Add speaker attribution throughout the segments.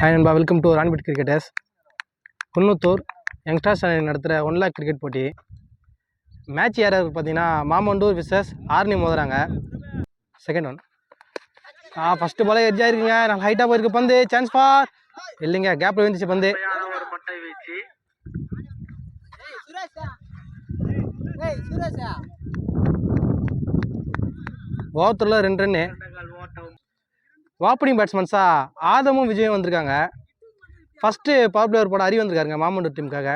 Speaker 1: Hi நண்பா welcome to Ranipet cricketers Kunnathur youngsters அணி நடத்துகிற ஒன் லேக் கிரிக்கெட் போட்டி. மேட்ச் யார் யார் பார்த்தீங்கன்னா மாமண்டூர் விசஸ் ஆர்னி மோதுறாங்க. செகண்ட் ஒன் ஆ ஃபஸ்ட்டு பாலே எட்ஜ் இருக்குங்க நான் ஹைட்டாக போயிருக்கு பந்து. சான்ஸ் ஃபார் இல்லைங்க கேப்பில் விழுந்துச்சு பந்து.
Speaker 2: ஒரு
Speaker 1: ஓவத்தில் ரெண்டு ரன்னு ஓப்பனிங் பேட்ஸ்மேன்ஸாக ஆதமும் விஜயும் வந்திருக்காங்க. ஃபஸ்ட்டு பவர் பிளேயர் போட அறிவு வந்திருக்காருங்க மாமண்டூர் டீமுக்காக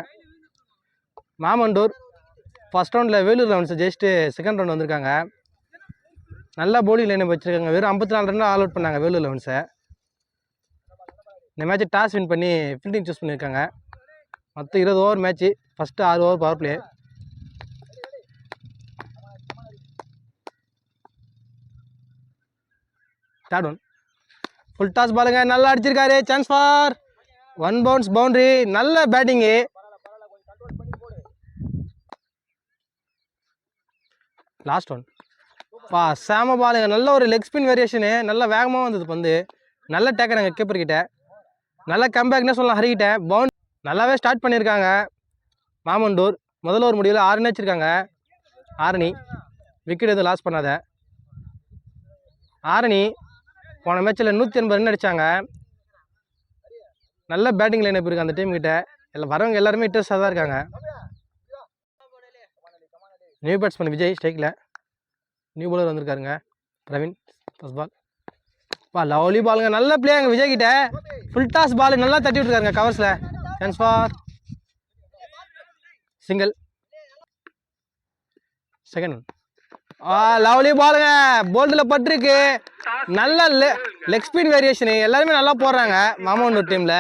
Speaker 1: மாமண்டூர் ஃபஸ்ட் ரவுண்டில் வேலூர் லெவன்ஸை ஜெயிச்சுட்டு செகண்ட் ரவுண்ட் வந்திருக்காங்க. நல்லா போலிங் லைனை வச்சுருக்காங்க. வெறும் ஐம்பத்தி நாலு ரன் ஆல் அவுட் பண்ணாங்க வேலூர் லெவன்ஸை இந்த மேட்ச்சை டாஸ் வின் பண்ணி ஃபீல்டிங் சூஸ் பண்ணியிருக்காங்க மொத்தம் இருபது ஓவர் மேட்ச்சு ஃபஸ்ட்டு ஆறு over power play third one full toss பாலுங்க. நல்லா அடிச்சிருக்காரு. Chance for one bounce boundary நல்ல பேட்டிங்கு லாஸ்ட் ஒன் பா சாம பாலுங்க. நல்ல ஒரு லெக் ஸ்பின் வேரியேஷனு நல்ல வேகமாக வந்தது பந்து. நல்ல டேக்கர் கீப்பர்கிட்ட கீப்பர் கிட்ட. நல்ல கம்பேக்னே சொல்லலாம். ஹரிக்கிட்ட பவுண்ட் நல்லாவே ஸ்டார்ட் பண்ணியிருக்காங்க மாமண்டூர். முதல்ல ஒரு முடிவில் ஆறுனே வச்சுருக்காங்க. ஆரணி. விக்கெட் எதுவும் லாஸ் பண்ணாத. ஆரணி. போன மேட்ச்சில் நூற்றி எண்பது ரன் அடித்தாங்க நல்ல பேட்டிங் லைன் இருக்குது அந்த டீம் கிட்ட. எல்லாம் வரவங்க எல்லாருமே இன்ட்ரெஸ்டாக தான் இருக்காங்க. நியூ பேட்ஸ்மேன் விஜய் ஸ்ட்ரைக்கில் நியூ பாலர் வந்திருக்காருங்க. பிரவீன் ஃபஸ்ட் பால் பா லவ்லி பாலுங்க நல்ல பிளேயங்க விஜய் கிட்ட. ஃபுல் டாஸ் பால் நல்லா தட்டி விட்டுருக்காருங்க கவர்ஸில் chance for single second one lovely பாலுங்க. போல்டில் பட்டிருக்கு. நல்ல லெக் ஸ்பீட் வேரியேஷனு எல்லாருமே நல்லா போடுறாங்க மாமனூர் டீமில்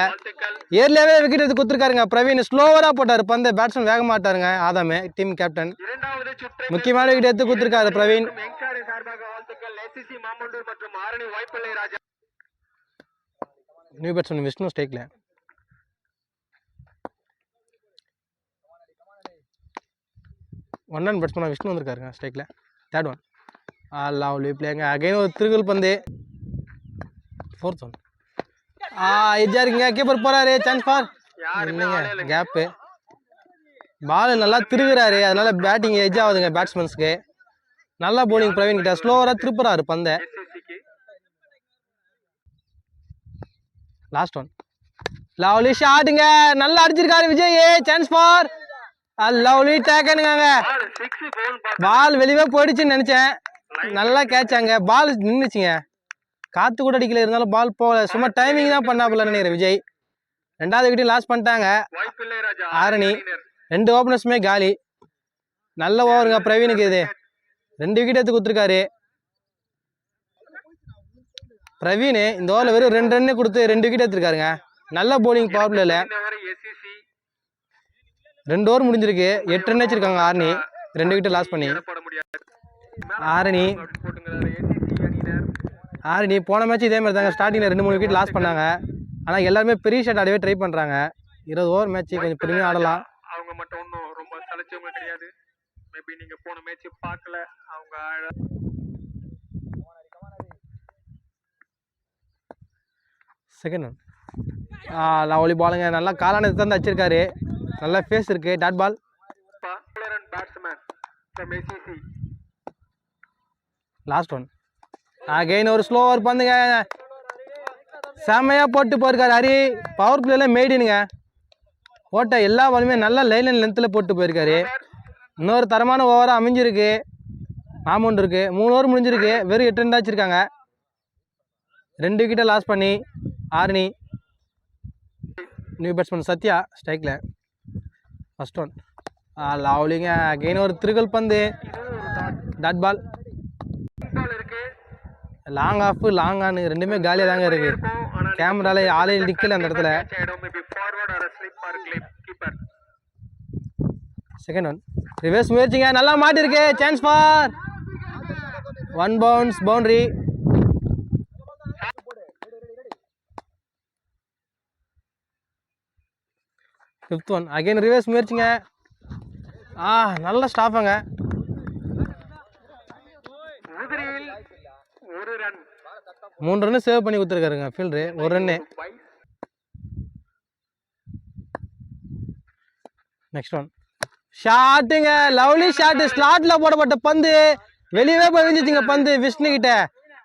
Speaker 1: ஏர்லியாவே விக்கெட் எடுத்து கொடுத்துருக்காருங்க. பிரவீன் ஸ்லோவராக போட்டார். பந்து பேட்ஸ்மேன் வேக மாட்டாருங்க ஆதாமே டீம் கேப்டன் முக்கியமான விக்கெட் எடுத்து கொடுத்துருக்காரு பிரவீன். நியூ பேட்ஸ்மேன் விஷ்ணு ஸ்டேக்கில் ஒன் ரன் பேட்ஸ்மேனாக விஷ்ணு வந்திருக்காருங்க ஸ்டேக்கில் ஒன் லவ்லி பிளேங்க அகைன் ஒரு திருகுல் பந்து. ஃபோர்த் ஒன் ஆ எஜ்ஜா இருக்குங்க. கீப்பர் போறாரு. சான்ஸ் ஃபார் இல்லைங்க. கேப்பு பால் நல்லா திருகுறாரு. அதனால பேட்டிங் எஜ் ஆகுதுங்க பேட்ஸ்மேன்ஸ்க்கு நல்லா bowling பிரவீன் கிட்ட. ஸ்லோவராக திருப்புறாரு பந்தை. லாஸ்ட் ஒன் லவ்லி ஷாட்டுங்க நல்லா அடிச்சிருக்காரு விஜய். சான்ஸ் ஃபார் லவ்லி டேக்கனுங்க பால் வெளியே போயிடுச்சுன்னு நினச்சேன். நல்லா கேட்சாங்க பால் நின்றுச்சுங்க காற்று கூட அடிக்கல. இருந்தாலும் பால் போகல. சும்மா டைமிங் தான் பண்ணாப்புல நினைக்கிறேன் விஜய். ரெண்டாவது விக்கெட்டையும் லாஸ் பண்ணிட்டாங்க. ஆரணி. ரெண்டு ஓப்பனர்ஸுமே காலி. நல்ல ஓவருங்க பிரவீனுக்கு இது. ரெண்டு விக்கெட் எடுத்து கொடுத்துருக்காரு. பிரவீன் இந்த ஓவரில் வெறும் ரெண்டு ரன்னு கொடுத்து ரெண்டு விக்கெட் எடுத்துருக்காருங்க. நல்ல போலிங் பவர் பிளேல ரெண்டு ஓவர் முடிஞ்சிருக்கு. எட்டு ரன் வச்சிருக்காங்க ஆர்னி ரெண்டு விக்கெட் லாஸ் பண்ணி. ஆரணி. ஆரணி போன மேட்ச் இதே மாதிரி தாங்க. ஸ்டார்டிங்கில் ரெண்டு மூணு விக்கெட் லாஸ் பண்ணாங்க. ஆனால் எல்லாருமே பெரிய ஷாட் ஆடவே ட்ரை பண்ணுறாங்க இருபது ஓவர் மேட்ச் கொஞ்சம் பெருமையாக ஆடலாம்.
Speaker 2: அவங்க மட்டும் ஒன்றும் ரொம்ப சலிச்சவங்க கிடையாது. மேபி நீங்க போன மேட்ச் பார்க்கல. அவங்க
Speaker 1: செகண்ட் ஒன் லவ்லி பாலுங்க நல்லா காலான தந்து வச்சிருக்காரு. நல்ல ஃபேஸ் இருக்குது dot ball. Last one again ஒரு ஸ்லோ ஓவர் பந்துங்க. செம்மையாக போட்டு போயிருக்காரு ஹரி. பவர் பிளேல மேடினுங்க போட்ட எல்லா பாலுமே நல்ல லைன் அண்ட் லென்த்தில் போட்டு போயிருக்காரு. இன்னொரு தரமான ஓவராக அமைஞ்சிருக்கு. அமௌண்ட் இருக்கு. மூணு ஓவர் முடிஞ்சிருக்கு. வெறும் எட்டு தான் வச்சிருக்காங்க. ரெண்டு விக்கெட்டை லாஸ் பண்ணி ஆரணி நியூ பேட்ஸ்மேன் சத்யா ஸ்ட்ரைக்கில் ஃபஸ்ட் ஒன் லவ்லிங்க அகெயின் ஒரு திருகல் பந்து dot ball long off long on ரெண்டுமே காலியாக தாங்க இருக்கு கேமரால ஆளே நிக்கல அந்த இடத்துல செகண்ட் ஒன் ரிவர்ஸ் முயற்சிங்க நல்லா மாட்டிருக்கு chance for one bounce boundary fifth one again reverse முயற்சிங்க. ஆ நல்ல ஸ்டாஃபுங்க மூன்று ரன்னு சேவ் பண்ணி கொடுத்துருக்காருங்க ஃபீல்டரு ஒரு ரன்னு நெக்ஸ்ட் ஒன் ஷாட்டுங்க லவ்லி ஷாட்டு ஸ்லாட்டில் போடப்பட்ட பந்து. வெளியவே போய் விழுந்துச்சுங்க பந்து. விஷ்ணு கிட்ட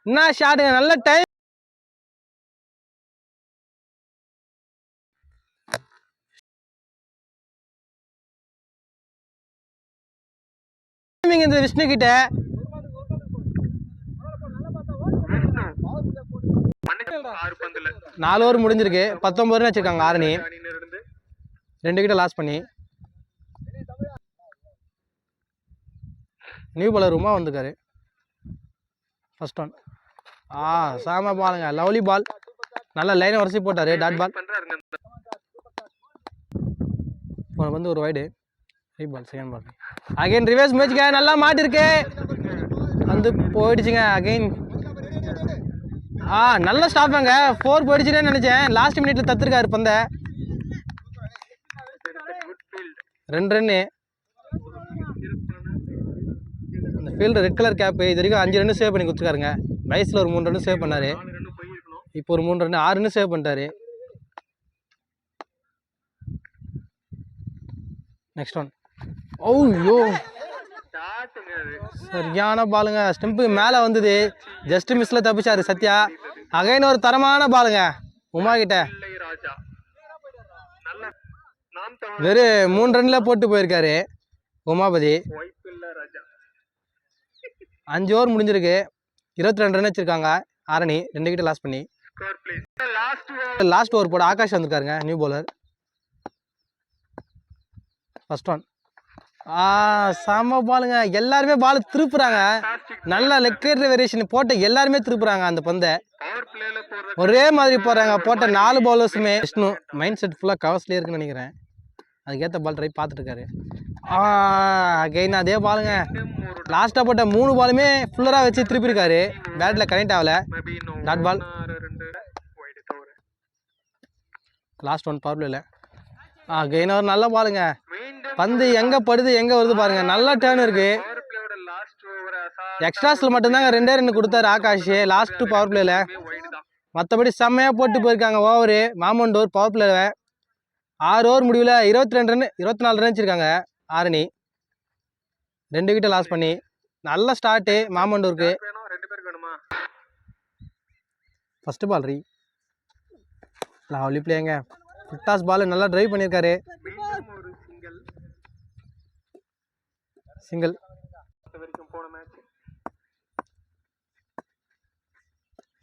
Speaker 1: என்ன ஷாட்டுங்க நல்ல டைம் இந்த விஷ்ணு கிட்ட. நாலு ஓவர் முடிஞ்சிருக்கு. பத்தொன்பது ரன் வச்சிருக்காங்க ஆரணி. ரெண்டு கிட்ட லாஸ் பண்ணி. நியூ பாலர் ரூமா வந்திருக்காரு. ஃபர்ஸ்ட் ஒன் ஆ சாம பாலுங்க லவ்லி பால் நல்ல லைனை வரிசை போட்டாரு. டாட் பால் வந்து ஒரு wide high ball second ball again reverse மேட்ச்ங்க நல்லா மாட்டிருக்கு வந்து போயிடுச்சுங்க அகைன் ஆ நல்ல ஸ்டாப்பாங்க ஃபோர் போயிடுச்சுன்னு நினச்சேன். லாஸ்ட் மினிட்ல தத்துருக்காரு பந்த. ரெண்டு ரன்னு அந்த ஃபீல்டு ரெட் கலர் கேப்பு இது வரைக்கும் அஞ்சு ரன்னு சேவ் பண்ணி கொடுத்துருக்காருங்க. வயசில் ஒரு மூணு ரன்னு சேவ் பண்ணார். இப்போ ஒரு மூணு ரன்னு ஆறு ரன்னு சேவ் பண்ணிட்டாரு. நெக்ஸ்ட் ஒன் ஓய்யோ சரியான பாலுங்க. ஸ்டெம்புக்கு மேலே வந்தது. ஜஸ்ட் மிஸ்ல தப்பிச்சாரு சத்யா. அகைன் ஒரு தரமான பாலுங்க. உமா கிட்ட. வெறும் மூணு ரன்ல போட்டு போயிருக்காரு உமாபதி. அஞ்சு ஓவர் முடிஞ்சிருக்கு. இருபத்தி ரெண்டு ரன் வச்சிருக்காங்க. ஆரணி ரெண்டு கிட்ட லாஸ் பண்ணி.
Speaker 2: லாஸ்ட்
Speaker 1: ஓவர் போட ஆகாஷ் வந்திருக்காருங்க நியூ போலர் ஃபர்ஸ்ட் ஒன் செம பாலுங்க. எல்லாருமே பால் திருப்புறாங்க. நல்ல லெக்கர் வேரியேஷன் போட்ட எல்லாருமே திருப்புறாங்க அந்த பந்தை. ஒரே மாதிரி போறாங்க போட்ட நாலு பவுலர்ஸுமே விஷ்ணு மைண்ட் செட் ஃபுல்லாக கவர்ஸ்லேயே இருக்குன்னு நினைக்கிறேன். அதுக்கேற்ற பால் ட்ரை பார்த்துட்டு இருக்காரு. அகைன் அதே பாலுங்க. லாஸ்ட்டாக போட்ட மூணு பாலுமே ஃபுல்லராக வச்சு திருப்பியிருக்காரு. பேட்டில் கனெக்ட் ஆகல.
Speaker 2: ஒயிட் தவிர
Speaker 1: லாஸ்ட் ஒன் பவர் பிளேல ஆ கெயின் ஒரு நல்லா பாலுங்க. பந்து எங்கே படுது எங்கே வருது பாருங்க. நல்ல டேர்ன் இருக்கு.
Speaker 2: எக்ஸ்ட்ராஸ்ல
Speaker 1: எக்ஸ்ட்ராஸில் மட்டும்தாங்க ரெண்டே ரெண்டு கொடுத்தாரு ஆகாஷ். லாஸ்ட் பவர் பிளேல மற்றபடி செம்மையாக போட்டு போயிருக்காங்க ஓவரு மாமண்டூர் பவர் பிளேல ஆறு ஓவர் முடிவில் இருபத்தி ரெண்டு ரன் இருபத்தி நாலு ரன் வச்சிருக்காங்க ஆரணி. ரெண்டு கிட்ட லாஸ் பண்ணி. நல்ல ஸ்டார்ட்டு மாமண்டூருக்கு ஃபஸ்ட்டு பால் ரீ லவ்லி பிளேங்க ஃபிட்டாஸ் பால் நல்லா டிரைவ் பண்ணியிருக்காரு
Speaker 2: சிங்கிள்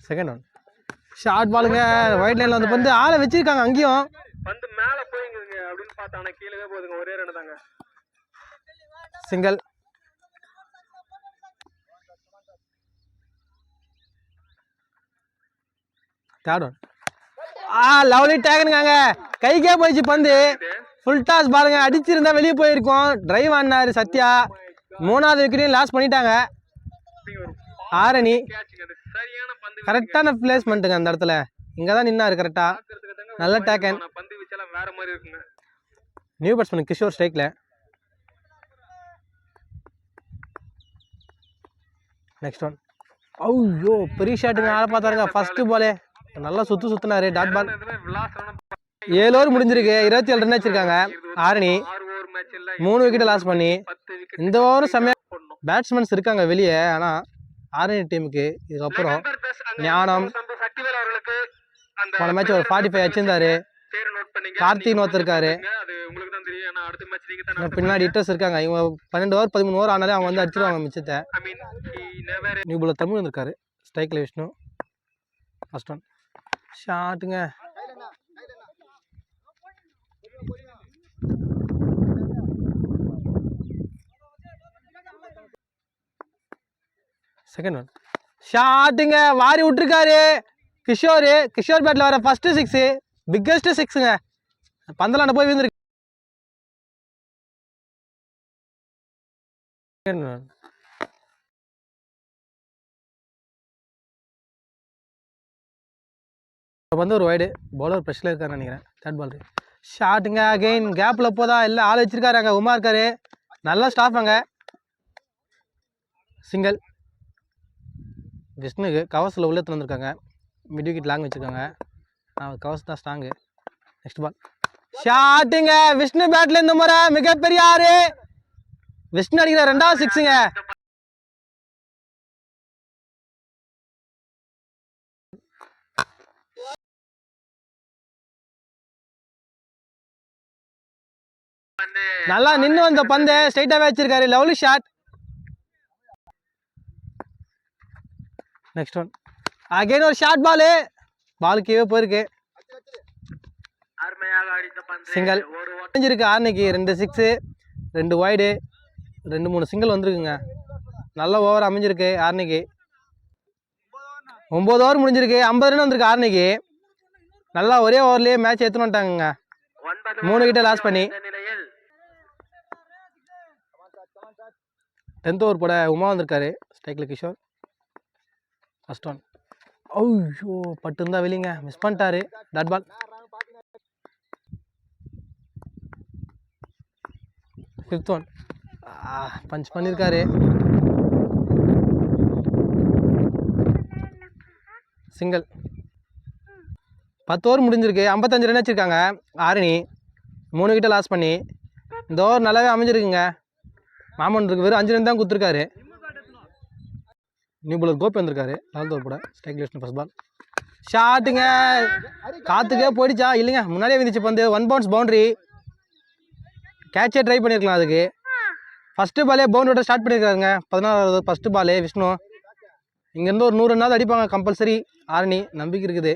Speaker 1: செகண்ட் ஒன் ஷார்ட் பாலுங்க ஒயிட் லைனில் வந்து வந்து ஆளை வச்சிருக்காங்க அங்கேயும்.
Speaker 2: பந்து மேல போயிங்குதுங்க அப்படின்னு பார்த்தா ஆனா கீழே போகுதுங்க. ஒரே ரன் தாங்க.
Speaker 1: சிங்கிள் தேர்ட் ஒன் ஆ லவ்லி டேகனுங்க கைக்கே போயிடுச்சு பந்து. ஃபுல் டாஸ் பாருங்க அடிச்சிருந்தா வெளியே போயிருக்கோம். டிரைவ் ஆனாரு சத்யா. மூணாவது விக்கெட்டையும் லாஸ் பண்ணிட்டாங்க. ஆரணி. கரெக்டான பிளேஸ்மெண்ட்டுங்க அந்த இடத்துல. இங்கே தான் நின்னாரு கரெக்டாக நல்ல டேக்கன்
Speaker 2: வேற மாதிரி இருக்குங்க
Speaker 1: நியூ பேட்ஸ்மேன் கிஷோர் ஸ்ட்ரைக்கில் நெக்ஸ்ட் ஒன் ஐயோ பெரிய ஷாட்டுங்க ஆளை பார்த்தாருங்க ஃபஸ்ட்டு பாலே நல்லா சுத்து சுத்தினாரு டாட் பால். ஏழு ஓவர் முடிஞ்சிருக்கு இருபத்தி ஏழு ரன் வச்சிருக்காங்க ஆரணி மூணு விக்கெட் லாஸ் பண்ணி இந்த ஓவரும் செம்மையா பேட்ஸ்மேன்ஸ் இருக்காங்க வெளியே ஆனால் ஆரணி டீமுக்கு இதுக்கப்புறம் ஞானம். போன மேட்ச் ஒரு ஃபார்ட்டி ஃபைவ் வச்சிருந்தாரு கார்த்திக் இருக்காரு.
Speaker 2: தான்
Speaker 1: பின்னாடி இட்டர்ஸ் இருக்காங்க. இவங்க பன்னெண்டு ஓவர் பதிமூணு ஓவர் ஆனாலே அவங்க வந்து அடிச்சிருவாங்க மிச்சத்தை.
Speaker 2: I mean he never
Speaker 1: new bowler Tamil வந்திருக்காரு. ஸ்ட்ரைக்கில் விஷ்ணு. ஃபர்ஸ்ட் ஒன் ஷாட்டுங்க. செகண்ட் ஒன் ஷாட்டுங்க வாரி விட்டுருக்காரு. கிஷோர் கிஷோர் பேட்டில் வர ஃபஸ்ட்டு சிக்ஸு பிக்கஸ்ட்டு சிக்ஸுங்க பந்தலாண்ட போய் விழுந்துருக்கு. இப்போ வந்து ஒரு ஒய்டு பவுலர் ப்ரெஷ்ல இருக்காருன்னு நினைக்கிறேன். தேர்ட் பால் ஷாட்டுங்க அகைன் கேப்பில் போதா? இல்லை ஆள் வச்சிருக்காரு அங்கே. உமா இருக்காரு. நல்லா ஸ்டாஃப் அங்கே. சிங்கிள் விஷ்ணுக்கு கவசில் உள்ளே திறந்துருக்காங்க மிட் விக்கெட் லாங் வச்சுருக்காங்க. நான் கவசம் தான் ஸ்ட்ராங்கு நெக்ஸ்ட் பால் ஷாட்டுங்க விஷ்ணு பேட்டில் இந்த முறை மிகப்பெரிய ஆறு. விஷ்ணு அடிக்கிற ரெண்டாவது சிக்ஸுங்க நல்லா நின்று வந்த பந்து ஸ்ட்ரைட்டாகவே வச்சிருக்காரு. Lovely shot next one again ஒரு ஷார்ட் பாலு பால் கீழே போயிருக்கு.
Speaker 2: ஓட்டம்
Speaker 1: முடிஞ்சிருக்கு ஆர்னிக்கு ரெண்டு சிக்ஸு ரெண்டு ஒய்டு ரெண்டு மூணு சிங்கிள் வந்திருக்குங்க. நல்ல ஓவர் அமைஞ்சிருக்கு ஆர்னிக்கு ஒம்பது ஓவர் முடிஞ்சிருக்கு. ஐம்பது ரன் வந்திருக்கு ஆர்னிக்கு நல்லா ஒரே ஓவர்லேயே மேட்ச் எடுத்துன்னு வந்துட்டாங்கங்க. மூணு கிட்ட லாஸ் பண்ணி
Speaker 2: இந்த நிலையில்
Speaker 1: டென்த் ஓவர் போட உமா வந்திருக்காரு. ஸ்ட்ரைக்கில் கிஷோர். ஃபஸ்ட் ஒன் ஐயோ பட்டு இருந்தால் வெளிங்க. மிஸ் பண்ணிட்டாரு. Dot ball fifth one punch பண்ணியிருக்காரு சிங்கிள் பத்து ஓவர் முடிஞ்சிருக்கு. ஐம்பத்தஞ்சு ரன் வச்சுருக்காங்க ஆரணி மூணு கிட்ட லாஸ் பண்ணி. இந்த ஓவர் நல்லாவே அமைஞ்சிருக்குங்க. மாமன் இருக்கு வெறும் அஞ்சு ரன் தான் கொடுத்துருக்காரு. நியூ பாலர் கோபி வந்திருக்காரு. லெவல்த் ஓவர் கூட ஸ்ட்ரைக் லிஸ்ட் ஃபர்ஸ்ட் பால் ஷாட்டுங்க காத்துக்கே போயிடுச்சா? இல்லைங்க. முன்னாடியே வந்துச்சு பந்து. ஒன் பவுன்ஸ் பவுண்டரி கேட்சே ட்ரை பண்ணியிருக்கலாம் அதுக்கு. ஃபஸ்ட்டு பாலே பவுண்டரியோட ஸ்டார்ட் பண்ணியிருக்காருங்க பதினாறாவது ஃபஸ்ட்டு பாலே விஷ்ணு. இங்கேருந்து ஒரு நூறு நாள் அடிப்பாங்க கம்பல்சரி ஆரணி நம்பிக்கை இருக்குது.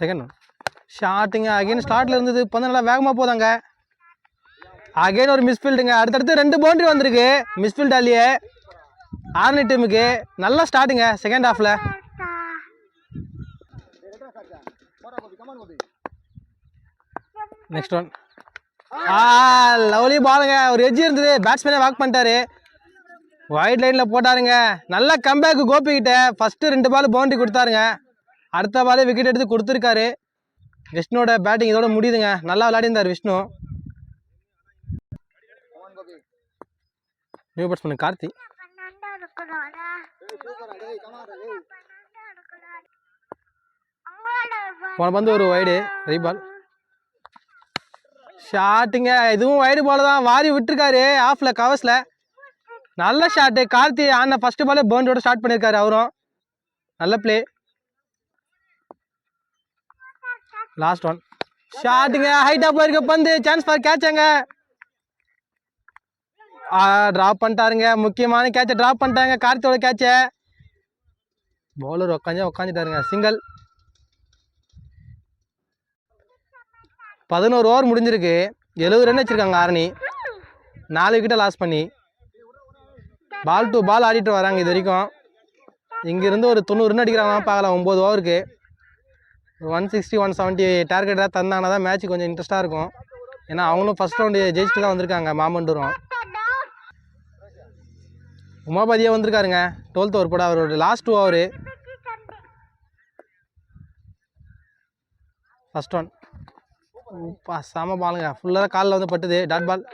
Speaker 1: செகண்ட் ஒன் ஷார்ட்டுங்க அகைன் ஸ்டார்ட்டில் இருந்தது. இப்போ வந்து நல்லா வேகமாக போதாங்க. அகைன் ஒரு மிஸ்ஃபீல்டுங்க அடுத்தடுத்து ரெண்டு பவுண்டரி வந்திருக்கு. மிஸ்ஃபீல்ட் ஆலியே ஆர்னி டீமுக்கு நல்லா ஸ்டார்ட்டுங்க செகண்ட் ஹாஃபில் நெக்ஸ்ட் ஒன் ஆ லவ்லி பாலுங்க ஒரு எஜ்ஜி இருந்தது. பேட்ஸ்மேனே வாக் பண்ணிட்டாரு. ஒயிட் லைனில் போட்டாருங்க. நல்ல கம்பேக்கு கோபி ஃபஸ்ட்டு ரெண்டு பால் பவுண்ட்ரி கொடுத்தாருங்க. அடுத்த பாலே விக்கெட் எடுத்து கொடுத்துருக்காரு. விஷ்ணுவோட பேட்டிங் இதோட முடியுதுங்க. நல்லா விளையாடிருந்தார் விஷ்ணு. New batsman Karthi. போன பந்து ஒரு வைடு ரீபால் ஷாட்டுங்க இதுவும் வைடு பால் தான். வாரி விட்டுருக்காரு ஆஃபில் கவர்ஸில் நல்ல ஷாட்டு கார்த்தி ஆன ஃபஸ்ட்டு பாலே பவுண்டரியோட ஸ்டார்ட் பண்ணியிருக்காரு அவரும். நல்ல பிளே லாஸ்ட் ஒன் ஷாட்டுங்க ஹைட்டாக போயிருக்க பந்து சான்ஸ் ஃபார் கேட்சாங்க ட்ராப் பண்ணிட்டாருங்க. முக்கியமான கேட்சை ட்ராப் பண்ணிட்டாங்க. கார்த்தியோட கேட்சை பவுலர் உக்காஞ்சா உட்காந்துட்டாருங்க சிங்கிள் பதினோரு ஓவர் முடிஞ்சிருக்கு. எழுபது ரன் வச்சுருக்காங்க ஆரணி. நாலு விக்கெட்டை லாஸ் பண்ணி. பால் டு பால் ஆடிட்டு வராங்க இது வரைக்கும். இங்கேருந்து ஒரு தொண்ணூறு ரன் அடிக்கிறாங்க பார்க்கலாம். ஒம்பது ஓவருக்கு ஒன் சிக்ஸ்டி ஒன் செவன்ட்டி டார்கெட்டாக தந்தாங்கன்னா தான் மேட்ச் கொஞ்சம் இன்ட்ரெஸ்ட்டாக இருக்கும். ஏன்னா அவங்களும் ஃபஸ்ட் ரவுண்டு ஜெயிச்சுட்டு தான் வந்திருக்காங்க மாமண்டூரம். உமாபதியே வந்திருக்காருங்க டுவெல்த் ஓவர் போட அவரோட last two over first one பா செம பாலுங்க ஃபுல்லாக காலில் வந்து பட்டுது. டாட் பால்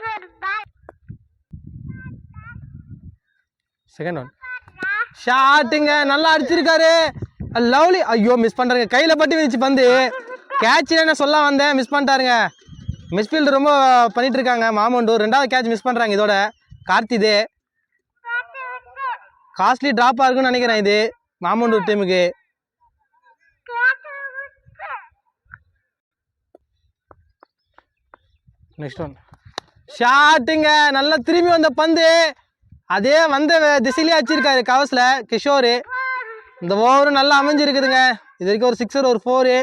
Speaker 1: செகண்ட் ஒன் ஷாட்டுங்க நல்லா அடிச்சிருக்காரு. லவ்லி. ஐயோ மிஸ் பண்ணுறாங்க கையில் பட்டு வந்துச்சு பந்து. கேட்ச் என்ன சொல்ல வந்தேன். மிஸ் பண்ணிட்டாருங்க. மிஸ்ஃபீல்டு ரொம்ப பண்ணிட்டு இருக்காங்க. மாமண்டூர். ரெண்டாவது கேட்ச் மிஸ் பண்ணுறாங்க இதோட. கார்த்திதே காஸ்ட்லி ட்ராப்பாக இருக்குன்னு நினைக்கிறேன் இது. மாமண்டூர் டீமுக்கு நெக்ஸ்ட் ஒன் ஷாட்டுங்க நல்லா திரும்பி வந்த பந்து. அதே வந்த திசையிலே அடிச்சிருக்காரு கவசில் கிஷோரு. இந்த ஓவரும் நல்லா அமைஞ்சிருக்குதுங்க. இது வரைக்கும் ஒரு சிக்ஸர் ஒரு ஃபோரு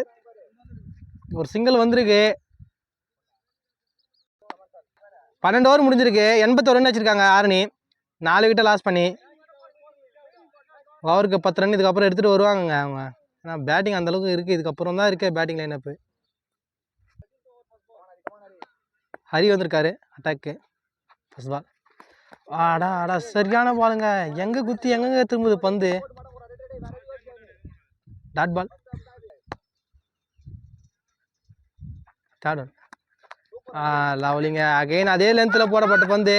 Speaker 1: ஒரு சிங்கிள் வந்திருக்கு. பன்னெண்டு ஓவர் முடிஞ்சிருக்கு. எண்பத்தோரு ரன் வச்சுருக்காங்க ஆரணி. நாலு கிட்ட லாஸ் பண்ணி. ஓவருக்கு பத்து ரன் இதுக்கப்புறம் எடுத்துகிட்டு வருவாங்கங்க அவங்க. ஏன்னா பேட்டிங் அந்தளவுக்கு இருக்குது இதுக்கப்புறம் தான் இருக்குது பேட்டிங் லைனப்பு ஹரி வந்திருக்காரு. அட்டாக்கு ஃபர்ஸ்ட் பால் ஆடா ஆடா சரியான பாலுங்க எங்கே குத்தி எங்கெங்கே திரும்புது பந்து? டாட் பால் బాల్ థర్డ్ லவ்லிங்க அகெயின் அதே லென்த்தில் போடப்பட்ட பந்து.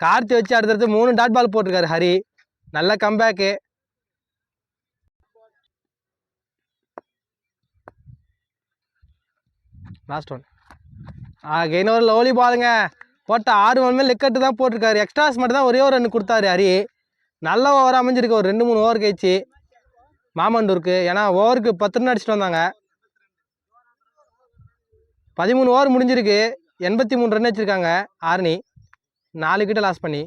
Speaker 1: கார்த்தி வச்சு அடுத்தடுத்து மூணு டாட் பால் போட்டிருக்காரு ஹரி. நல்ல கம்பேக்கு லாஸ்ட் ஒன் அகெயின் ஒரு லவ்லி பாலுங்க போட்ட ஆறு ஒன்றுமே லிக்கெட்டு தான் போட்டிருக்காரு. எக்ஸ்ட்ராஸ் மட்டும் தான் ஒரே ஒரு ரெண்டு கொடுத்தாரு ஹரி. நல்ல ஓவர் அமைஞ்சிருக்கு. ஒரு ரெண்டு மூணு ஓவர் கழிச்சு. மாமண்டூருக்கு. ஏன்னா ஓவருக்கு பத்து ரன் அடிச்சுட்டு வந்தாங்க. பதிமூணு ஓவர் முடிஞ்சிருக்கு. எண்பத்தி மூணு ரன் வச்சுருக்காங்க ஆர்னி. நாலு கிட்ட லாஸ் பண்ணி.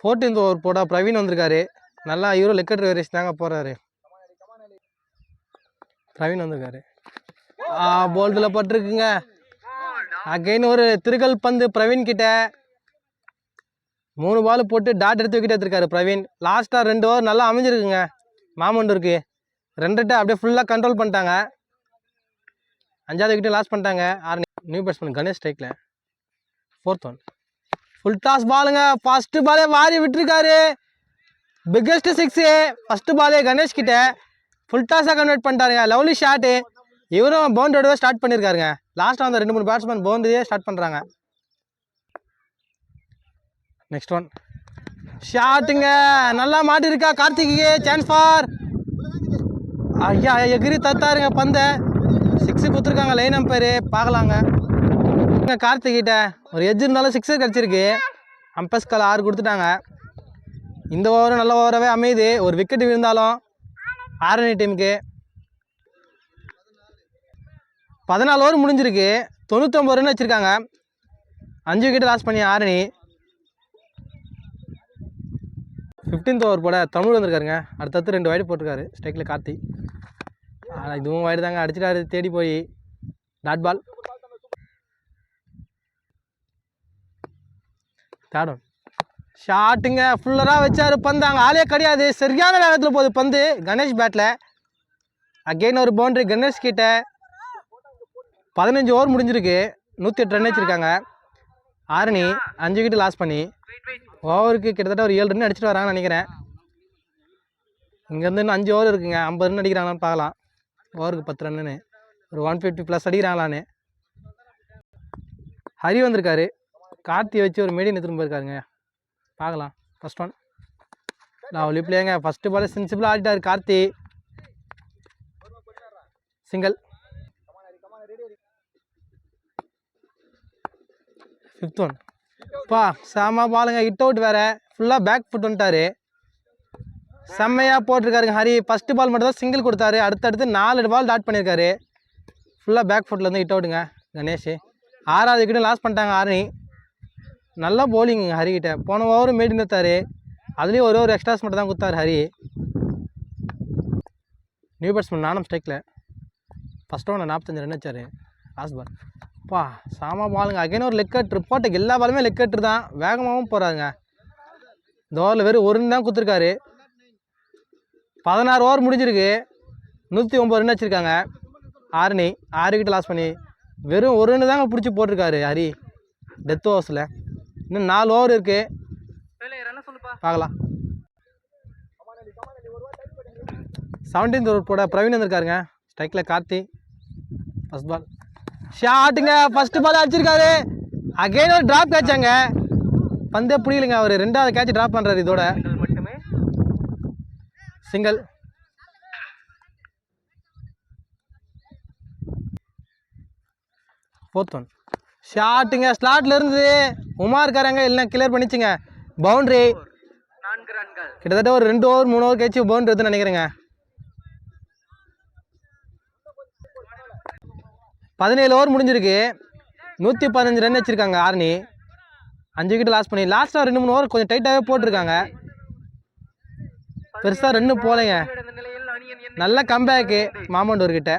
Speaker 1: ஃபோர்டீன்த் ஓவர் போட பிரவீன் வந்திருக்காரு. நல்லா இவரும் லெக்கட் வேரியஸ் தாங்க போகிறாரு பிரவீன் வந்திருக்காரு. போல்டில் பட்டிருக்குங்க. அகைன் ஒரு திருகல் பந்து பிரவீன் கிட்ட. மூணு பால் போட்டு டாட் எடுத்து விக்கெட் எடுத்திருக்காரு பிரவீன். லாஸ்ட்டாக ரெண்டு ஓவர் நல்லா அமைஞ்சிருக்குங்க. மாமண்டூருக்கு ரெண்டுகிட்ட அப்படியே ஃபுல்லாக கண்ட்ரோல் பண்ணிட்டாங்க. அஞ்சாவது விக்கெட் லாஸ் பண்ணிட்டாங்க. ஆறு நியூ பேட்ஸ்மேன் கணேஷ் ஸ்ட்ரைக்கில் ஃபோர்த் ஒன் ஃபுல் டாஸ் பாலுங்க ஃபஸ்ட்டு பாலே வாரி விட்டுருக்காரு. பிக்கெஸ்ட் சிக்ஸு ஃபஸ்ட்டு பாலே கணேஷ் கிட்ட. ஃபுல் டாஸாக கன்வெர்ட் பண்ணிட்டாருங்க. லவ்லி ஷாட்டு இவரும் பவுண்டரியோட ஸ்டார்ட் பண்ணியிருக்காருங்க லாஸ்ட்டாக அந்த ரெண்டு மூணு பேட்ஸ்மேன் பவுண்டரியே ஸ்டார்ட் பண்ணுறாங்க நெக்ஸ்ட் ஒன் ஷாட்டுங்க நல்லா மாட்டிருக்கா கார்த்திக்கு? சான்ஸ் ஃபார் ஐயா எகிரி தத்தாருங்க பந்தை. சிக்ஸு கொடுத்துருக்காங்க லைன் அம்பேரு பார்க்கலாங்க. இங்கே கார்த்திகிட்ட ஒரு எஜ் இருந்தாலும் சிக்ஸர் கிடச்சிருக்கு. அம்பஸ்கால் ஆறு கொடுத்துட்டாங்க. இந்த ஓவரும் நல்ல ஓவராகவே அமையுது. ஒரு விக்கெட் விழுந்தாலும் ஆரணி டீமுக்கு பதினாலு ஓவர் முடிஞ்சிருக்கு. தொண்ணூற்றொம்பது ரன் வச்சுருக்காங்க. அஞ்சு விக்கெட் லாஸ் பண்ணி ஆரணி. ஃபிஃப்டீன்த் ஓவர் போட தமிழ் வந்திருக்காருங்க. அடுத்தடுத்து ரெண்டு வயடு போட்டிருக்காரு. ஸ்ட்ரைக்கில் கார்த்தி. ஆனால் இதுவும் வயடு தாங்க. அடிச்சிட்டாரு. தேடி போய் டாட் பால் தேடும் ஷாட்டுங்க ஃபுல்லராக வச்சாரு பந்து. அங்கே ஆளே கிடையாது. சரியான வேகத்தில் போகுது பந்து. கணேஷ் பேட்டில் அகெயின் ஒரு பவுண்ட்ரி கணேஷ் கிட்ட பதினஞ்சு ஓவர் முடிஞ்சிருக்கு. நூற்றி எட்டு ரன் வச்சுருக்காங்க ஆரணி அஞ்சு விக்கெட் லாஸ் பண்ணி. ஓவருக்கு கிட்டத்தட்ட ஒரு ஏழு ரன் அடிச்சிட்டு வராங்கன்னு நினைக்கிறேன். இங்கேருந்து இன்னும் அஞ்சு ஓவர் இருக்குங்க. ஐம்பது ரன் அடிக்கிறாங்களான்னு பார்க்கலாம். ஓவருக்கு பத்து ரன்னுன்னு. ஒரு ஒன் ஃபிஃப்டி ப்ளஸ் அடிக்கிறாங்களான்னு. ஹரி வந்திருக்காரு. கார்த்தி வச்சு ஒரு மீடியம் எடுத்துகிட்டு போயிருக்காருங்க. பார்க்கலாம். ஃபஸ்ட் ஒன் நான் ஒலி பிளேங்க ஃபஸ்ட்டு பால் சென்சிபிளாக ஆடிட்டார் கார்த்தி. சிங்கிள் ஃபிஃப்த் ஒன் பா செம பாலுங்க. ஹிட் அவுட் வேற. ஃபுல்லாக பேக் ஃபுட் வந்துட்டாரு. செம்மையாக போட்டிருக்காருங்க ஹரி. ஃபஸ்ட்டு பால் மட்டும் தான் சிங்கிள் கொடுத்தாரு. அடுத்தடுத்து நாலு பால் டாட் பண்ணியிருக்காரு. ஃபுல்லாக பேக் ஃபுட்லேருந்து ஹிட் அவுட்டுங்க கணேஷ். ஆறாவது விக்கெட்டும் லாஸ் பண்ணிட்டாங்க ஆரணி. நல்லா போலிங்க ஹரிக்கிட்ட போன ஓவர் மேடி நிறுத்தாரு அதுலேயும் ஒரு ஒரு எக்ஸ்ட்ராஸ் மட்டும் தான் கொடுத்தாரு ஹரி. நியூ பேட்ஸ்மேன் நானும் ஸ்ட்ரைக்கில் ஃபஸ்ட் ஒன்று நாற்பத்தஞ்சு ரன் வச்சார் லாஸ்ட் பால் பா சாமா பாலுங்க. அகைன் ஒரு லெக் கட்ரு போட்டக்கு எல்லா பாலுமே லெக் கட்ரு தான். வேகமாகவும் போகிறாருங்க இந்த ஓவரில் வெறும் ஒரு தான் கொடுத்துருக்காரு. பதினாறு ஓவர் முடிஞ்சிருக்கு. நூற்றி ஒம்பது ரன் வச்சுருக்காங்க. ஆறுனி ஆறு கிட்ட லாஸ் பண்ணி. வெறும் ஒரு ரன் தாங்க பிடிச்சி போட்டிருக்காரு ஹரி. டெத் ஓவர்ஸில். இன்னும் நாலு ஓவர் இருக்குது பார்க்கலாம் செவன்டீன்த் ஓவர் போட பிரவீன் வந்திருக்காருங்க. ஸ்ட்ரைக்கில் கார்த்தி. ஃபஸ்ட் பால் ஷாட்டுங்க ஃபர்ஸ்ட் பால் அடிச்சிருக்காரு. அகைன் ஒரு ட்ராப் கேட்சாங்க பந்தே புரியலைங்க அவர். ரெண்டாவது கேட்ச் ட்ராப் பண்ணுறாரு இதோட.
Speaker 2: மட்டுமே
Speaker 1: சிங்கிள் ஃபோர்த் ஒன் ஷாட்டுங்க ஸ்லாட்ல இருந்து உமா இருக்காரங்க. எல்லாம் கிளியர் பண்ணிச்சுங்க. பவுண்டரி கிட்டத்தட்ட ஒரு ரெண்டு ஓவர் மூணு ஓவர் கழிச்சு பவுண்டரி எடுத்து நினைக்கிறேங்க. பதினேழு ஓவர் முடிஞ்சிருக்கு. நூற்றி பதினஞ்சு ரன் வச்சுருக்காங்க ஆர்னி. அஞ்சு விக்கெட் லாஸ் பண்ணி லாஸ்ட்டாக ரெண்டு மூணு ஓவர் கொஞ்சம் டைட்டாகவே போட்டிருக்காங்க. பெருசாக ரெண்டு போகலைங்க நல்ல கம்பேக்கு
Speaker 2: மாமண்டூர்கிட்ட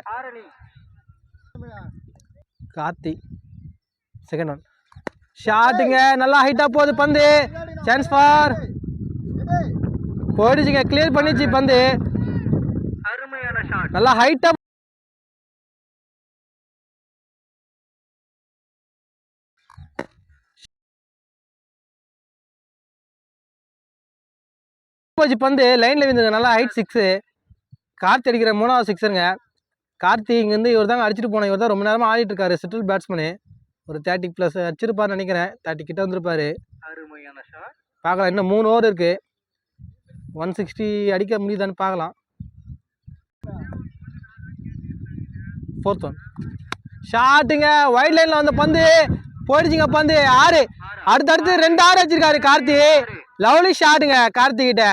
Speaker 1: கார்த்தி செகண்ட் ஒன் ஷாட்டுங்க நல்லா ஹைட்டாக போகுது பந்து. சான்ஸ் ஃபார் போயிடுச்சுங்க. கிளியர் பண்ணிச்சு பந்து. நல்லா ஹைட்டாக போச்சு பந்து லைனில் விழுந்தது நல்லா ஹைட் சிக்ஸு கார்த்தி அடிக்கிற மூணாவது சிக்ஸருங்க கார்த்தி இங்கேருந்து இவர் தாங்க அடிச்சுட்டு போனோம் இவர் தான் ரொம்ப நேரமாக ஆடிட்டு இருக்காரு செட்டில் பேட்ஸ்மேனு ஒரு தேர்ட்டி ப்ளஸ் அடிச்சிருப்பாருன்னு நினைக்கிறேன். தேர்ட்டி கிட்ட வந்திருப்பாரு.
Speaker 2: அருமையான ஷாட்
Speaker 1: பார்க்கலாம் இன்னும் மூணு ஓவர் இருக்குது ஒன் சிக்ஸ்டி அடிக்க முடியுதான்னு பார்க்கலாம். ஃபோர்த் ஒன் ஷாட்டுங்க ஒயிட் லைனில் வந்த பந்து. போயிடுச்சுங்க பந்து. ஆறு. அடுத்தடுத்து ரெண்டு ஆறு வச்சிருக்காரு கார்த்தி. லவ்லி ஷாட்டுங்க கார்த்திகிட்ட.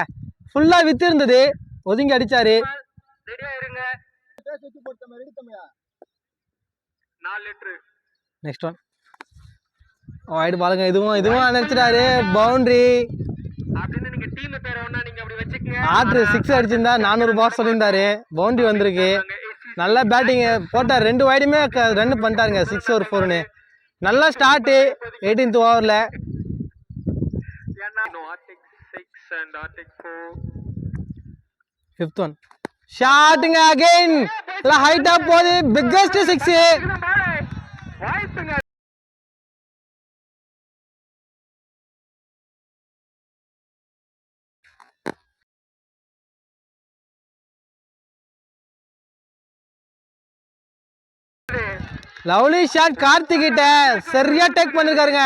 Speaker 1: ஃபுல்லாக வித்து இருந்தது. ஒதுங்கி அடிச்சாரு. நெக்ஸ்ட் ஒன் ஒயிட் பாலுங்க இதுவும் இதுவும் நினைச்சிட்டாரு பவுண்டரி ஆட்ரு சிக்ஸ் அடிச்சிருந்தா நானூறு பால் சொல்லியிருந்தாரு. பவுண்டரி வந்திருக்கு. நல்ல பேட்டிங் போட்டார். ரெண்டு வைடுமே ரன் பண்ணிட்டாருங்க. சிக்ஸ் ஒரு ஃபோர்னு நல்ல ஸ்டார்ட்டு எயிட்டீன்த் ஓவரில்
Speaker 2: அண்ட் ஆர்டிக் ஃபோர்
Speaker 1: ஃபிஃப்த் ஒன் ஷாட்டுங்க அகைன் எல்லாம் ஹைட்டாக போகுது பிக்கஸ்ட் சிக்ஸு
Speaker 2: வாய்ப்புங்க
Speaker 1: லவ்லி ஷாட் கார்த்திகிட்ட சரியா டேக் பண்ணிருக்காருங்க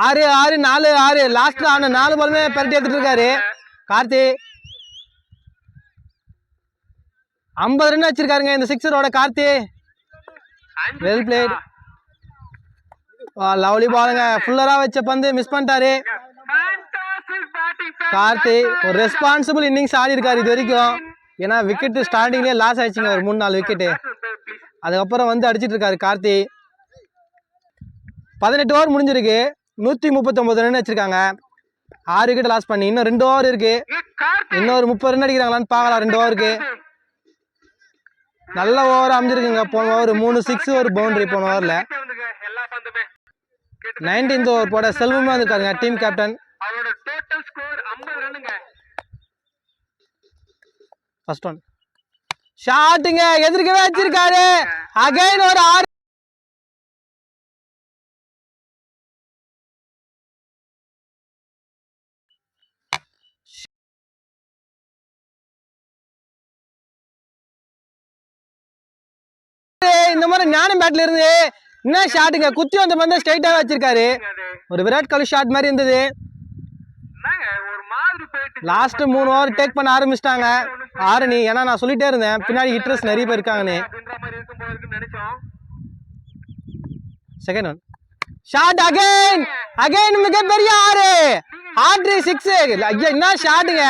Speaker 1: ஆறு ஆறு நாலு ஆறு. லாஸ்ட்ல ஆன நாலு பாலுமே பெரட்டி எடுத்துட்டு இருக்காரு. கார்த்தி. ஐம்பது ரன் வச்சிருக்காருங்க இந்த சிக்ஸரோட கார்த்தி. வெல் பிளேட் லவ்லி பாலுங்க ஃபுல்லரா வச்ச பந்து மிஸ் பண்ணிட்டாரு. கார்த்தி ஒரு ரெஸ்பான்சிபிள் இன்னிங்ஸ் ஆடி இருக்காரு இது வரைக்கும். ஏன்னா விக்கெட் ஸ்டார்டிங்லேயே லாஸ் ஆயிடுச்சுங்க ஒரு மூணு நாலு விக்கெட்டு அதுக்கப்புறம் வந்து அடிச்சிட்டு இருக்காரு கார்த்தி. பதினெட்டு ஓவர் முடிஞ்சிருக்கு. நூற்றி முப்பத்தொம்பது ரன் வச்சிருக்காங்க. ஆறு விக்கெட் லாஸ் பண்ணி இன்னும் ரெண்டு ஓவர் இருக்கு. இன்னொரு முப்பது ரன் அடிக்கிறாங்களான்னு பார்க்கலாம் ரெண்டு ஓவருக்கு நல்ல ஓவர் அமைஞ்சிருக்குங்க. போன ஓவர் மூணு சிக்ஸ் ஒரு பவுண்டரி போன ஓவரில் நைன்டீன்த் ஓவர் போட செல்வமாக இருக்காருங்க டீம் கேப்டன் ஃபர்ஸ்ட் ஒன் ஷாட்டுங்க எதிர்க்கவே வச்சிருக்காரு. அகைன் ஒரு ஆறு இந்த மாதிரி ஞானம் பேட்ல இருந்து என்ன ஷாட்டுங்க குத்தி வந்த பந்த ஸ்ட்ரைட்டாக வச்சிருக்காரு. ஒரு விராட் கோலி ஷாட் மாதிரி இருந்தது.
Speaker 2: ஒரு மாதிரி
Speaker 1: லாஸ்ட் மூணு ஓவர் டேக் பண்ண ஆரம்பிச்சிட்டாங்க. ஆரணி ஏன்னா நான் சொல்லிட்டே இருந்தேன். பின்னாடி ஹிட்டர்ஸ் நிறைய பேர் இருக்காங்கன்னு.
Speaker 2: மாதிரி
Speaker 1: second one shot again again மிகப்பெரிய ஆறு. ஆட்ரி சிக்ஸ் ஐயா என்ன ஷாட்டுங்க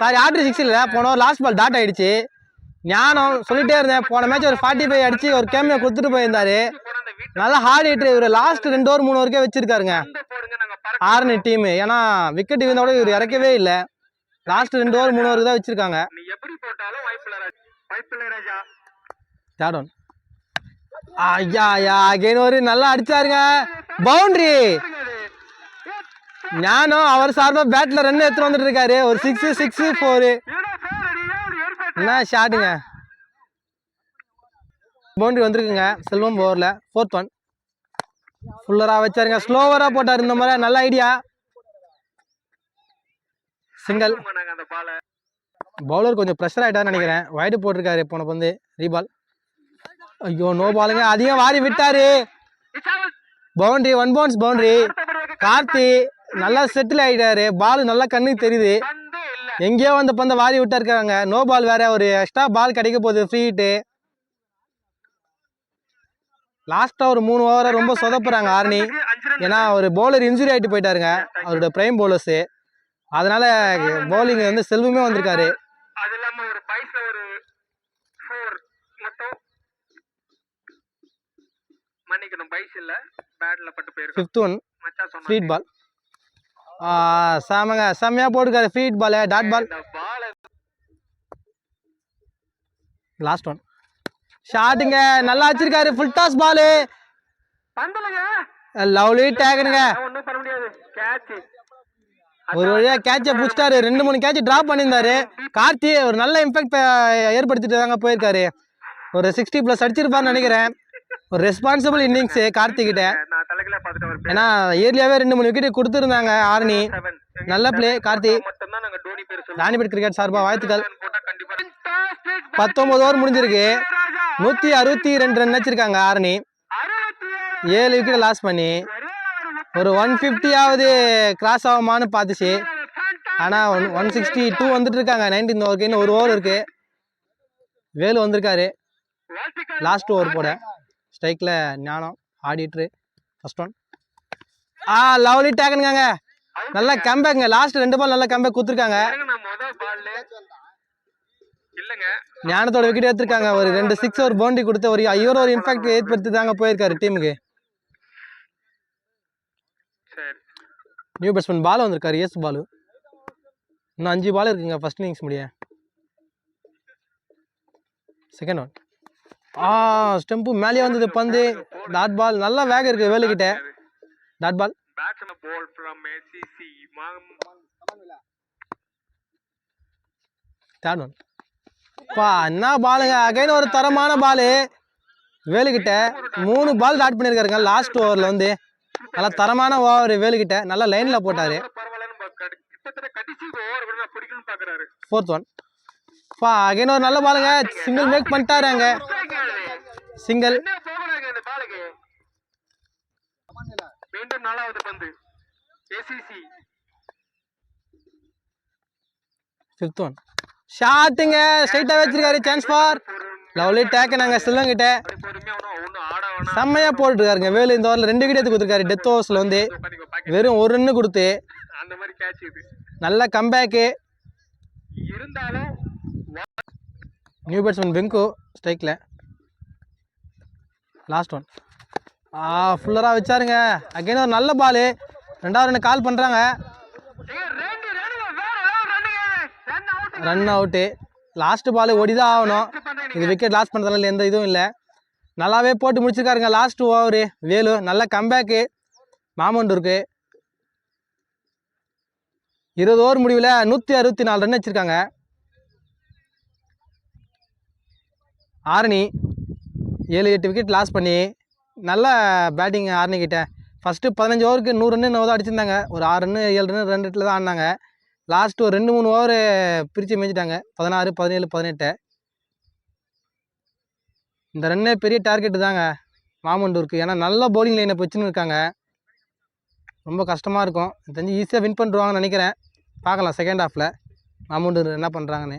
Speaker 1: சாரி ஆட்ரி சிக்ஸ் இல்லை. போன லாஸ்ட் பால் டாட் ஆயிடுச்சு. ஞானம் சொல்லிட்டே இருந்தேன். போன மேட்ச் ஒரு ஃபார்ட்டி ஃபைவ் அடிச்சு ஒரு கேமியை கொடுத்துட்டு போயிருந்தாரு. நல்லா ஹார்ட் ஹிட்டர் இவர். லாஸ்ட் ரெண்டு ஓவர் மூணு வரைக்கும் வச்சிருக்காருங்க.
Speaker 2: ஆர்னி
Speaker 1: ஆரணி டீம் ஏன்னா விக்கெட் விழுந்தோட இவர் இறக்கவே இல்லை. லாஸ்ட் ரெண்டு ஓவர் மூணு ஓவருக்கு தான் வச்சிருக்காங்க. தேர்ட் ஒன் ஐயா ஐயா அகைன் ஒரு நல்லா அடிச்சாருங்க. பவுண்டரி ஞானம் அவர் சார்பாக பேட்டில் ரன் எடுத்துட்டு வந்துட்டு இருக்காரு. ஒரு சிக்ஸ் சிக்ஸ் ஃபோரு என்ன ஷாட்டுங்க? பவுண்டரி வந்திருக்குங்க. செல்வம் ஓவரில் ஃபோர்த் ஒன் ஃபுல்லராக வச்சாருங்க. ஸ்லோவராக போட்டார். இந்த மாதிரி நல்ல ஐடியா
Speaker 2: சிங்கல்
Speaker 1: பவுலர் கொஞ்சம் ப்ரெஷர் ஆகிட்டார்னு நினைக்கிறேன். ஒயிட் போட்டிருக்காரு போன பந்து. ரீபால் ஐயோ நோ பாலுங்க அதிகம் வாரி விட்டாரு. Boundary one bounce boundary Karthi நல்லா செட்டில் ஆகிட்டாரு பால் நல்லா கண்ணுக்கு தெரியுது. எங்கேயோ வந்து பந்த வாரி விட்டாருக்காங்க நோ பால் வேற ஒரு எக்ஸ்ட்ரா பால் கிடைக்க போகுது ஃப்ரீ ஹிட்டு லாஸ்டா ஒரு மூணு ஓவரை ரொம்ப சொதப்புறாங்க ஆர்னி. ஏன்னா ஒரு பவுலர் இன்ஜுரி ஆயிட்டு போயிட்டாருங்க. அவரோட பிரைம் பவுலர்ஸு அதனால பவுலிங் வந்து செல்வமே வந்திருக்காரு.
Speaker 2: மன்னிக்கணும் பைஸ் இல்ல பேட்ல பட்டு போயிருக்கோம்
Speaker 1: ஃபிஃப்த் ஒன் ஃப்ரீட் பால் செமங்க செம்மையாக போட்டுருக்காரு. Freed ball dot ball last one ஷாட்டுங்க நல்லா வச்சிருக்காரு. Full toss ball lovely
Speaker 2: catch
Speaker 1: ஒரு வழியா கேட்சை பிடிச்சிட்டாரு. ரெண்டு மூணு கேட்ச் டிராப் பண்ணியிருந்தாரு. கார்த்தி ஒரு நல்ல இம்பாக்ட் ஏற்படுத்திட்டு தாங்க போயிருக்காரு. ஒரு சிக்ஸ்டி ப்ளஸ் அடிச்சிருப்பாருன்னு நினைக்கிறேன். ஒரு ரெஸ்பான்சிபிள் இன்னிங்ஸு கார்த்திகிட்ட ஏன்னா இயர்லியாவே ரெண்டு மூணு விக்கெட் கொடுத்துருந்தாங்க ஆர்னி நல்ல பிளே கார்த்தி. ராணிபேட் கிரிக்கெட் சார்பா வாழ்த்துக்கள். பத்தொன்பது ஓவர் முடிஞ்சிருக்கு. நூற்றி அறுபத்தி ரெண்டு ரன் வச்சிருக்காங்க ஆரணி. ஏழு. விக்கெட் லாஸ் பண்ணி. ஒரு ஒன் ஃபிஃப்டியாவது கிராஸ் ஆகுமான்னு பார்த்துச்சு. ஆனால் ஒன் ஒன் சிக்ஸ்டி டூ வந்துட்டு இருக்காங்க நைன்டீன் ஓவருக்கு இன்னும் ஒரு ஓவர் இருக்கு. வேலு வந்திருக்காரு. லாஸ்ட் ஓவர் போட. ஸ்ட்ரைக்கில் ஞானம் ஆடிட்ரு ஃபர்ஸ்ட் ஒன் ஆ லவ்லி டேக்கனுங்க நல்ல கம்பேக்குங்க லாஸ்ட் ரெண்டு பால் நல்ல கம்பேக் கொடுத்துருக்காங்க. ஞானத்தோட விக்கெட் எடுத்திருக்காங்க. ஒரு ரெண்டு சிக்ஸ் ஒரு பவுண்டரி கொடுத்து ஒரு ஐயோ ஒரு இம்பாக்ட் ஏற்படுத்தி தாங்க போயிருக்காரு டீமுக்கு நியூ பேட்ஸ்மேன் பால் வந்திருக்காரு. எஸ் பாலு இன்னும் அஞ்சு பால் இருக்குங்க ஃபர்ஸ்ட் இன்னிங்ஸ் முடிய. செகண்ட் ஒன் ஆ ஸ்டெம்பு மேலேயே வந்தது பந்து. டாட் பால் நல்லா வேகம் இருக்கு வேலுக்கிட்ட dot ball
Speaker 2: batsman
Speaker 1: third one பா என்ன பாலுங்க? அகைன் ஒரு தரமான பாலு. வேலுக்கிட்ட மூணு பால் டாட் பண்ணியிருக்காருங்க லாஸ்ட் ஓவரில் வந்து. நல்லா தரமான ஓவர் வேலுக்கிட்ட நல்லா லைனில் போட்டார். ஃபோர்த் ஒன் பா அகைன் ஒரு நல்ல பாலுங்க. சிங்கிள் மேக் பண்ணிட்டாரு அங்கே சிங்கிள்
Speaker 2: மீண்டும் நாலாவது பந்து. ஏசிசி
Speaker 1: ஃபிஃப்த் ஒன் ஷாட்டுங்க ஸ்ட்ரைட்டாக வச்சிருக்காரு சான்ஸ் ஃபார் லவ்லி டேக்கு நாங்கள்
Speaker 2: ஆட வேணாம்
Speaker 1: செம்மையாக போட்டுருக்காருங்க. வேலு இந்த ஓவரில் ரெண்டு எடுத்து கொடுத்துருக்காரு டெத் ஓவர்ஸில் வந்து. வெறும் ஒரு ரன்னு கொடுத்து. நல்ல கம்பேக்கு
Speaker 2: இருந்தாலும்
Speaker 1: நியூ பேட்ஸ்மேன் பெங்கு ஸ்ட்ரைக்கில் லாஸ்ட் ஒன் ஆ ஃபுல்லராக வச்சாருங்க. அகைன் ஒரு நல்ல பாலு ரெண்டாவது ரெண்டு கால் பண்ணுறாங்க
Speaker 2: ரன்
Speaker 1: அவுட்டு லாஸ்ட்டு பால் ஓடி தான் ஆகணும். இது விக்கெட் லாஸ் பண்ணுறதுனால எந்த இதுவும் இல்லை. நல்லாவே போட்டு முடிச்சிருக்காருங்க. லாஸ்ட் ஓவரு வேலு நல்ல கம்பேக்கு மாமண்டூருக்கு இருபது ஓவர் முடிவில் நூற்றி அறுபத்தி நாலு ரன் வச்சுருக்காங்க. ஆரணி ஏழு எட்டு விக்கெட் லாஸ் பண்ணி நல்ல பேட்டிங் ஆரணி ஃபஸ்ட்டு பதினஞ்சு ஓவருக்கு நூறு ரன்னு என்னவோ அடிச்சிருந்தாங்க. ஒரு ஆறு ரன்னு ஏழு ரன்னு ரெண்டு இடத்துல தான் ஆடினாங்க. லாஸ்ட்டு ஒரு ரெண்டு மூணு ஓவர் பிரித்து மேய்ச்சிட்டாங்க பதினாறு பதினேழு பதினெட்டு. இந்த ரன்னே பெரிய டார்கெட்டு தாங்க மாமண்டூருக்கு. ஏன்னா நல்ல பவுலிங் லைனை வச்சுன்னு இருக்காங்க. ரொம்ப கஷ்டமாக இருக்கும். தெரிஞ்சு ஈஸியாக வின் பண்ணிடுவாங்கன்னு நினைக்கிறேன். பார்க்கலாம் செகண்ட் ஹாஃபில் மாமண்டூர் என்ன பண்ணுறாங்கன்னு